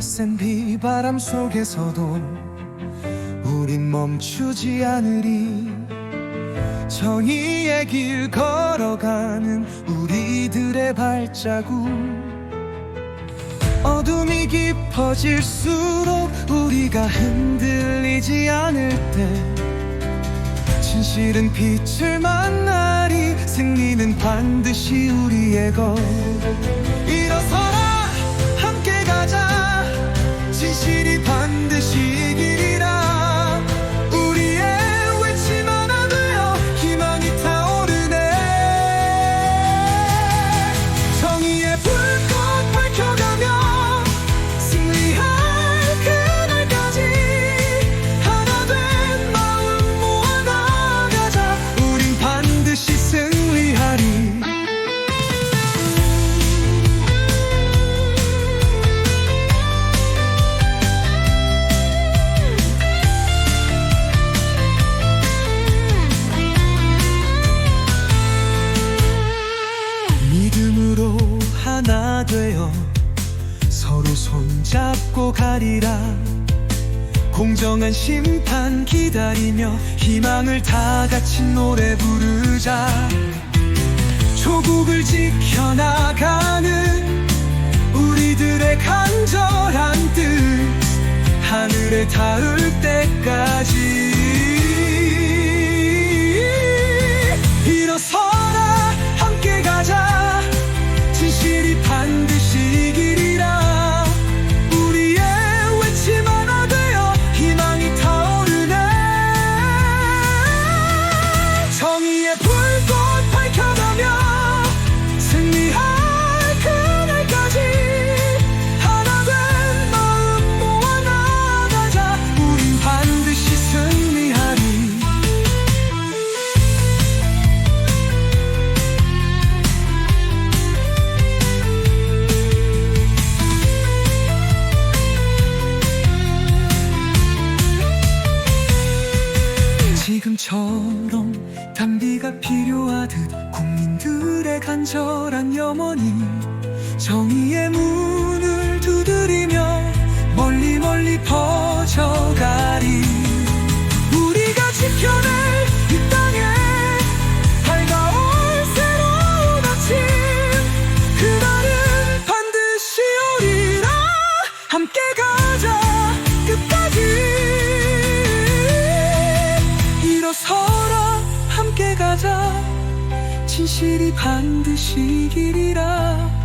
센 비바람 속에서도 우린 멈추지 않으리. 정의의 길 걸어가는 우리들의 발자국. 어둠이 깊어질수록 우리가 흔들리지 않을 때 진실은 빛을 만나리. 승리는 반드시 우리의 것 손잡고 가리라. 공정한 심판 기다리며 희망을 다 같이 노래 부르자. 조국을 지켜나가는 우리들의 간절한 뜻. 하늘에 닿을 때까지 지금처럼 단비가 필요하듯 국민들의 간절한 염원이 정의의 문을 두드리며 멀리 멀리 퍼져가리. 우리가 지켜낼 이 땅에 밝아올 새로운 아침 그날은 반드시 오리라 함께 진실이 반드시 이기리라